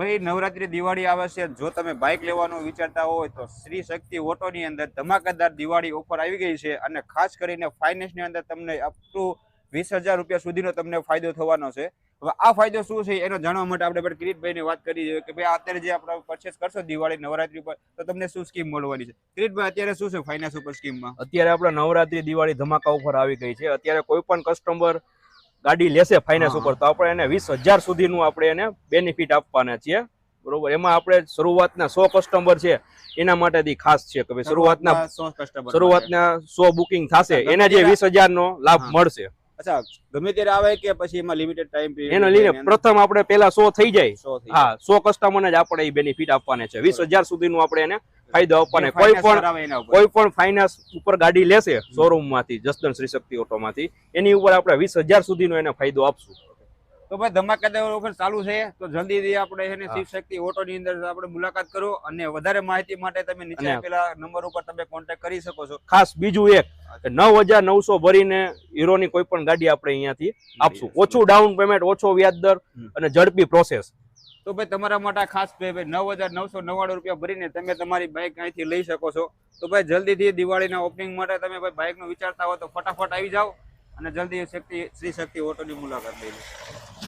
ભાઈ, નવરાત્રી, દિવાળી આવે છે. જો તમે બાઇક લેવાનું વિચારતા હોય તો શ્રી શક્તિ ઓટોની અંદર ધમાકેદાર દિવાળી ઓફર આવી ગઈ છે અને ખાસ કરીને ફાઇનાન્સની અંદર તમને અપ ટુ વીસ હજાર રૂપિયા સુધીનો તમને ફાયદો થવાનો છે. હવે આ ફાયદો શું છે એનો જાણવા માટે આપણે કિરીટભાઈની વાત કરી જોઈએ કે ભાઈ અત્યારે જે આપણે પરચેસ કરશો દિવાળી, નવરાત્રી પર તો તમને શું સ્કીમ મળવાની છે? કિરીટભાઈ, અત્યારે શું છે ફાઇનાન્સ ઉપર સ્કીમમાં અત્યારે આપણે નવરાત્રી, દિવાળી ધમાકા ઓફર આવી ગઈ છે. અત્યારે કોઈ પણ કસ્ટમર ગાડી લેશે ફાઇનાન્સ ઉપર તો આપણે એને વીસ હજાર સુધીનું આપણે એને બેનિફિટ આપવાના છીએ. બરોબર એમાં આપણે શરૂઆતના સો કસ્ટમર છે એના માટેથી ખાસ છે કે શરૂઆતના શરૂઆતના સો બુકિંગ થશે એને એના જે વીસ હજાર નો લાભ મળશે. અચ્છા ગમે ત્યારે આવે કે પછી એમાં લિમિટેડ ટાઈમ પીરિયડ એનો લઈને પ્રથમ આપણે પહેલા 100 થઈ જાય. હા 100 કસ્ટમરને જ આપણે એ બેનિફિટ આપવાને છે. 20000 સુધીનું આપણે એને ફાયદો આપવાને કોઈ પણ. કોઈ પણ ફાઇનાન્સ ઉપર ગાડી લેશે શોરૂમમાંથી જસદન શ્રી શક્તિ ઓટોમાંથી એની ઉપર આપણે વીસ હજાર સુધીનો એને ફાયદો આપશું. તો ભાઈ ધમાકેદાર ઓફર ચાલુ છે. તો જલ્દીથી આપણે એને. શિવ શક્તિ ઓટો ની અંદર આપણે મુલાકાત કરો અને વધારે માહિતી માટે તમે નીચે આપેલા નંબર ઉપર તમે કોન્ટેક્ટ કરી શકો છો. ખાસ બીજું એક નવ હજાર નવસો ભરીને હીરોની કોઈ પણ ગાડી આપણે અહીંયાથી આપશું. ઓછું ડાઉન પેમેન્ટ ઓછો વ્યાજ દર અને ઝડપી પ્રોસેસ તો ભાઈ તમારા માટે ખાસ ભાઈ નવ હજાર નવસો નવ્વાણું રૂપિયા ભરીને તમે તમારી બાઇક અહીંથી લઈ શકો છો. તો ભાઈ જલ્દીથી દિવાળીના ઓપનિંગ માટે તમે ભાઈ બાઇકનું વિચારતા હો તો ફટાફટ આવી જાઓ અને જલ્દી શક્તિ શ્રી શક્તિ ઓટોની મુલાકાત લઈ લો.